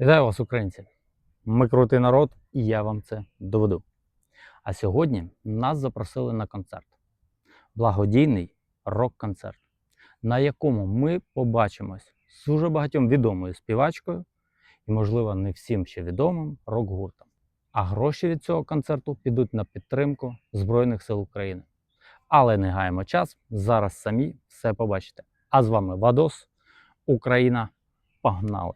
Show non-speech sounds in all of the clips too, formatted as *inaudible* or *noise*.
Вітаю вас, українці! Ми крутий народ, і я вам це доведу. А сьогодні нас запросили на концерт. Благодійний рок-концерт, на якому ми побачимось з дуже багатьом відомою співачкою і, можливо, не всім ще відомим рок-гуртом. А гроші від цього концерту підуть на підтримку Збройних сил України. Але не гаємо час, зараз самі все побачите. А з вами Вадос, Україна. Погнали!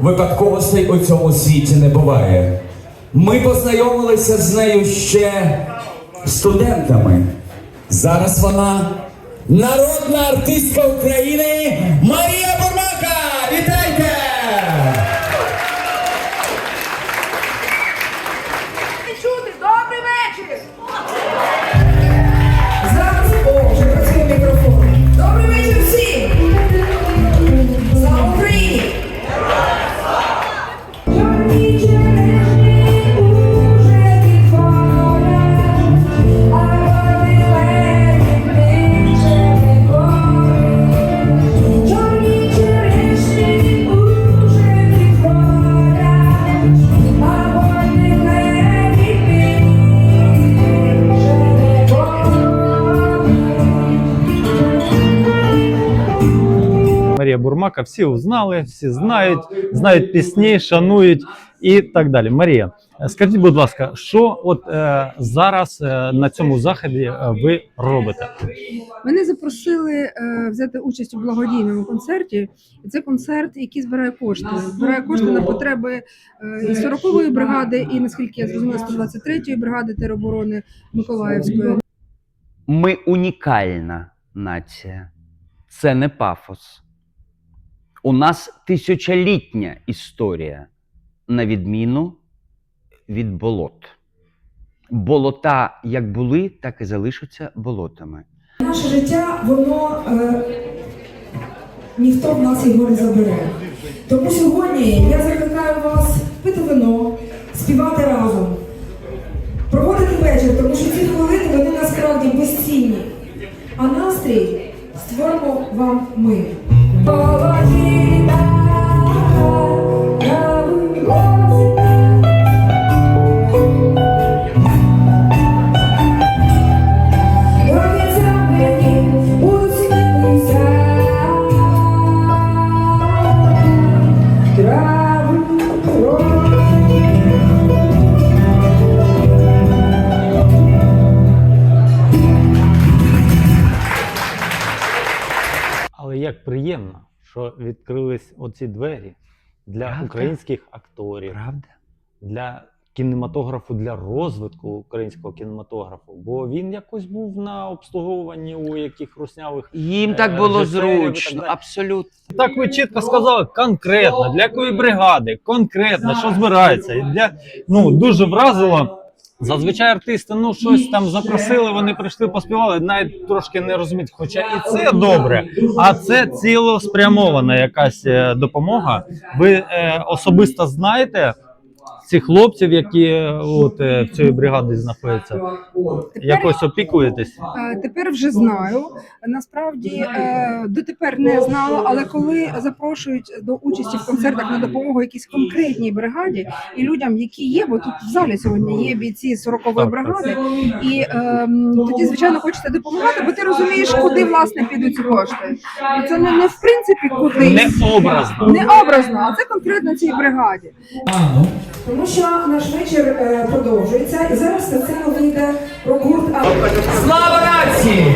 Випадковостей у цьому світі не буває. Ми познайомилися з нею ще студентами. Зараз вона народна артистка України Бурмака, всі узнали, всі знають, знають пісні, шанують і так далі. Марія, скажіть, будь ласка, що от е, зараз е, на цьому заході е, ви робите? Мене запросили е, взяти участь у благодійному концерті. І Це концерт, який збирає кошти. Збирає кошти на потреби е, і 40-ї бригади, і наскільки я зрозуміла, 123-ї бригади тероборони Миколаївської. Ми унікальна нація. Це не пафос. У нас тисячолітня історія, на відміну від болот. Болота як були, так і залишаться болотами. Наше життя, воно е, ніхто в нас його не забере. Тому сьогодні я закликаю вас пити вино, співати разом, проводити вечір, тому що ці хвилини вони насправді безцінні. А настрій створимо вам ми. Але як приємно, що відкрились оці двері для Правда? українських акторів, Правда? для кінематографу, для розвитку українського кінематографу. Бо він якось був на обслуговуванні у яких руснявих. Їм Е, так було зручно, абсолютно. Так ви чітко сказали, конкретно, для якої бригади, конкретно, що збирається. І для, ну, дуже вразило. Зазвичай артисти ну щось там запросили, вони прийшли, поспівали, навіть трошки не розуміють. Хоча і це добре, а це цілоспрямована якась е, допомога. Ви е, особисто знаєте цих хлопців, які е, от е, в цій бригаді знаходяться. Якось опікуєтесь? Е, Тепер вже знаю. Насправді дотепер не знала, але коли запрошують до участі в концертах на допомогу якійсь конкретній бригаді і людям, які є, бо тут в залі сьогодні є бійці 40-ї бригади, і е, тоді звичайно хочеться допомагати, бо ти розумієш, куди власне підуть ці кошти. І це не, не в принципі куди Не образно. не образно, а це конкретно цій бригаді. Тому що наш вечір е, продовжується, і зараз на сцену вийде рок-гурт «А». Слава нації!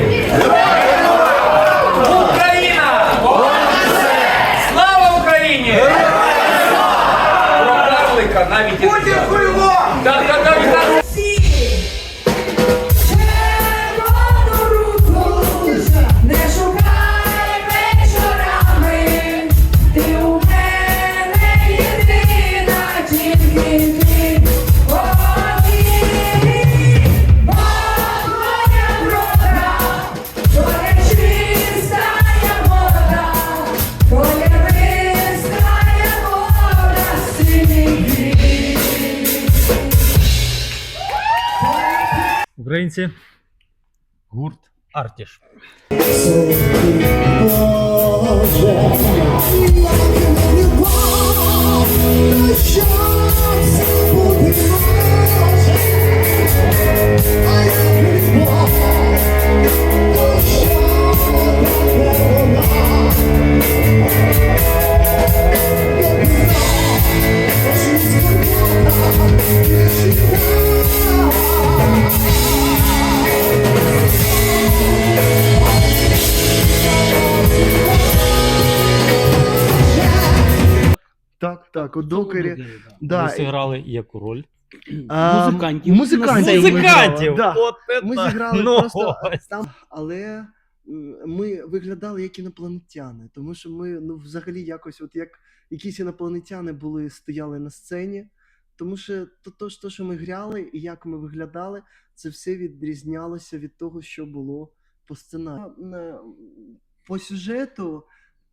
Україна! Слава Україні! Про навіть українці. Гурт Артіш. Так, так, у докері. Ви Да, зіграли яку роль? а, Музикантів. Музикантів. ми Музикантів! да. От це Ми зіграли Ну, просто ось. там, але ми виглядали як інопланетяни, тому що ми ну, взагалі якось, от як якісь інопланетяни були, стояли на сцені. Тому що то, то, то, що ми грали і як ми виглядали, це все відрізнялося від того, що було по сценарію. По сюжету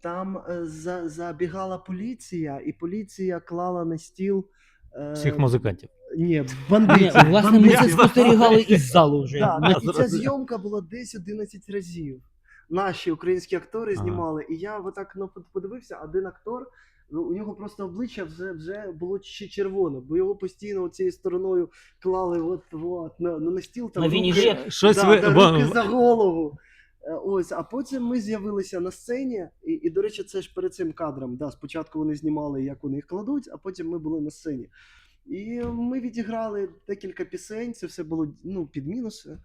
там е, за, забігала поліція, і поліція клала на стіл. е, Всіх музикантів. Ні, Ні, бандитів. власне, ми це спостерігали із залу вже. Да, Ми- і ця зйомка була десь 11 разів. Наші українські актори Ага. знімали, і я отак ну, под- подивився, один актор, ну, у нього просто обличчя вже, вже було ще червоне, бо його постійно цією стороною клали от, от, на, ну, на стіл там На руки. Щось да, ви. да, руки за голову. Е, Ось, а потім ми з'явилися на сцені, і, і до речі, це ж перед цим кадром. Да, спочатку вони знімали, як вони їх кладуть, а потім ми були на сцені. І ми відіграли декілька пісень, це все було ну, під мінуси.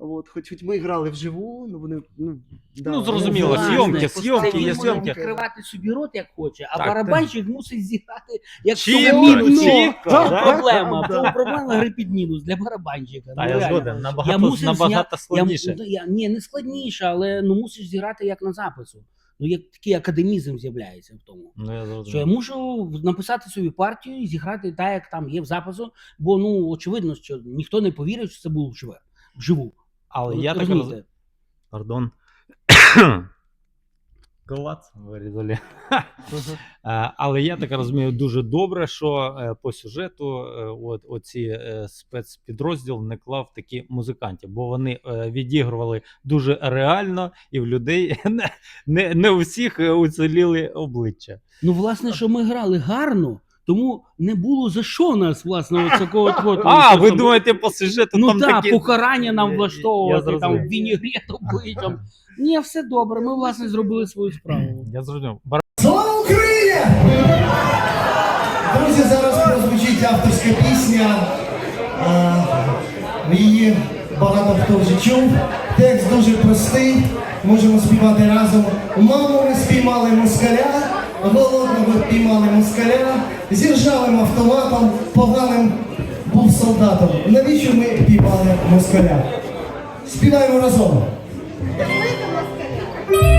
От, хоч, хоч ми грали вживу, ну вони. Ну, да, Ну, зрозуміло, вони- зйомки, зйомки, є Він може зйомки. відкривати собі рот як хоче, а Так, барабанщик мусить зіграти як Чітко, мінус. чітко, В да? проблема? Да. проблема гри під мінус для барабанщика? Та Ну, я реально. згоден, Я набагато, мусив набагато складніше. Я, ну, я, ні, не складніше, але ну мусиш зіграти як на запису. Ну, як такий академізм з'являється в тому. Ну, я Що я мушу написати собі партію і зіграти так, як там є в запису, бо ну очевидно, що ніхто не повірить, що це було вживе. Вживу. Але Ви я так розумієте? роз... Пардон. Клац вирізали. Е, Але я так розумію дуже добре, що е, по сюжету е, от, оці спецпідрозділ не клав такі музикантів, бо вони відігрували дуже реально, і в людей *laughs* не, не, не у всіх уціліли обличчя. Ну, власне, що ми грали гарно, тому не було за що нас, власне, от такого *laughs* от, от, А, ви от, думаєте, по сюжету Ну там так, такі... покарання нам влаштовувати, там вінігрет *laughs* обличчям. Ні, все добре. Ми, власне, зробили свою справу. Я зрозумів. Слава Україні! Друзі, зараз прозвучить авторська пісня. Її багато хто вже чув. Текст дуже простий. Можемо співати разом. Маму ми спіймали москаля, голодного піймали москаля, зі ржавим автоматом, поганим був солдатом. Навіщо ми піймали москаля? Співаємо разом. Москаля,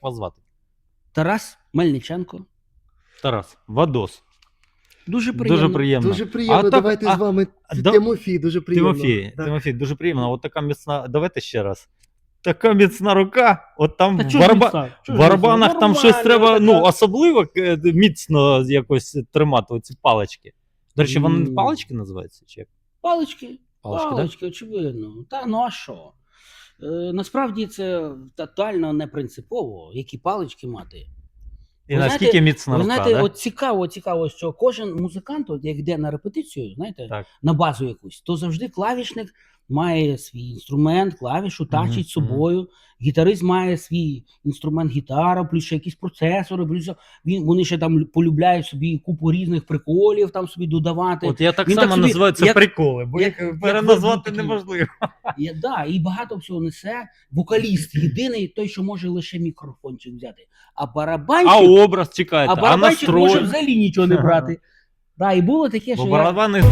як вас звати? Тарас Мельниченко. Тарас. Вадос. Дуже приємно. Дуже приємно. Дуже приємно, А давайте а- з вами. а да- Тимофій, дуже приємно. Тимофій, Да. Тимофій, дуже приємно. От така міцна. Давайте ще раз. Така міцна рука. От там Та в ж барабанах там щось треба ну, особливо е, міцно якось тримати оці палички. До речі, вони палички називаються? Чи як? Палички. Палички, да? Палички, очевидно. Та ну а що? Е, насправді це тотально не принципово, які палички мати. І Ви наскільки знаєте- міцна Ви рука, знаєте, да? от цікаво, цікаво, що кожен музикант, от як йде на репетицію, знаєте, Так. на базу якусь, то завжди клавішник має свій інструмент, клавішу тащить Мгм, з собою. Гітарист має свій інструмент гітара, плюс ще якісь процесори, плюс він, вони ще там полюбляють собі купу різних приколів, там собі додавати. От я так Він само так собі, називаю це як- приколи, бо як- їх переназвати неможливо. І, да, і багато всього несе. Вокаліст єдиний той, що може лише мікрофончик взяти. А барабанщик, А образ чекайте, а а, барабанщик може взагалі нічого не *laughs* брати. Да, і було таке, Бо що я, барабани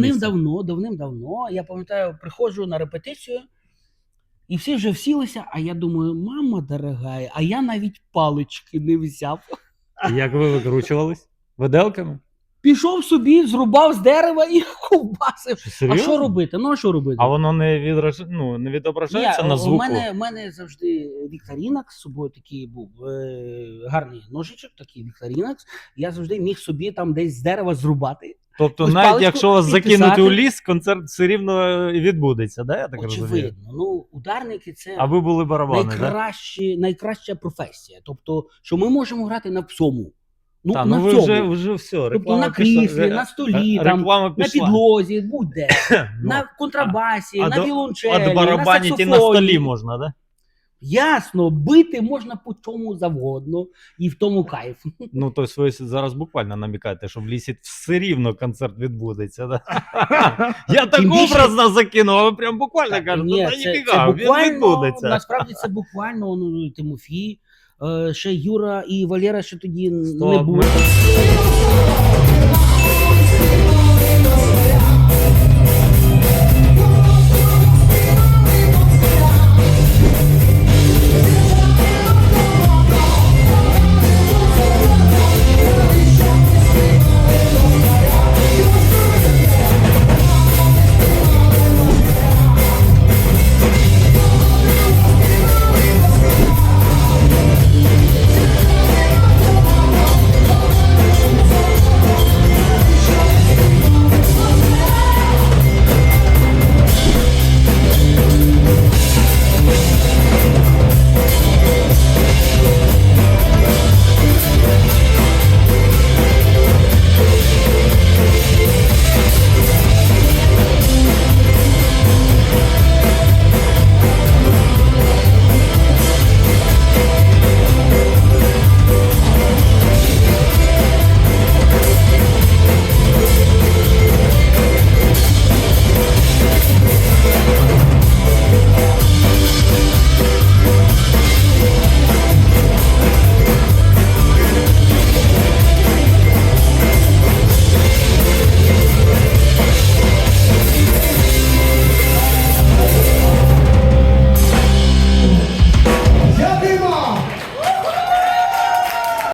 давним-давно, давним-давно, я пам'ятаю, приходжу на репетицію, і всі вже всілися, а я думаю, мама дорога, а я навіть палички не взяв. Як ви викручувались? Виделками? Пішов собі, зрубав з дерева і *laughs* ковбасив. А серйозно? що робити? Ну а що робити? А воно не відраж... ну, не відображається Ні, на звуку. У мене, у мене завжди Вікторінакс з собою такий був е, гарний ножичок, такий Вікторінакс. Я завжди міг собі там десь з дерева зрубати. Тобто, ось навіть паличку якщо вас і закинуть писати. у ліс, концерт все рівно е, відбудеться, да? я так розумію? Очевидно. Ну, ударники це А ви були барабани, так? Да? найкращі, найкраща професія. Тобто, що ми можемо грати на всьому. Ну, Та, на ну ви всьому. вже, вже все, тобто реклама на кріслі, на столі, ре- там, реклама на пішла. підлозі, будь-де. *coughs* Ну, на контрабасі, а на до- вілончелі, на барабанити на саксофоні. столі можна, да? Ясно, бити можна по чому завгодно, і в тому кайф. *laughs* Ну, тобто ви зараз буквально намікаєте, що в лісі все рівно концерт відбудеться, да? *laughs* Я так більше- образно закинув, а ви прям буквально кажете, Ні, ну та це, ніфіга, це він буквально, відбудеться. насправді це буквально ну, Тимофій, ще Юра і Валера ще тоді Стоп, не були. ми-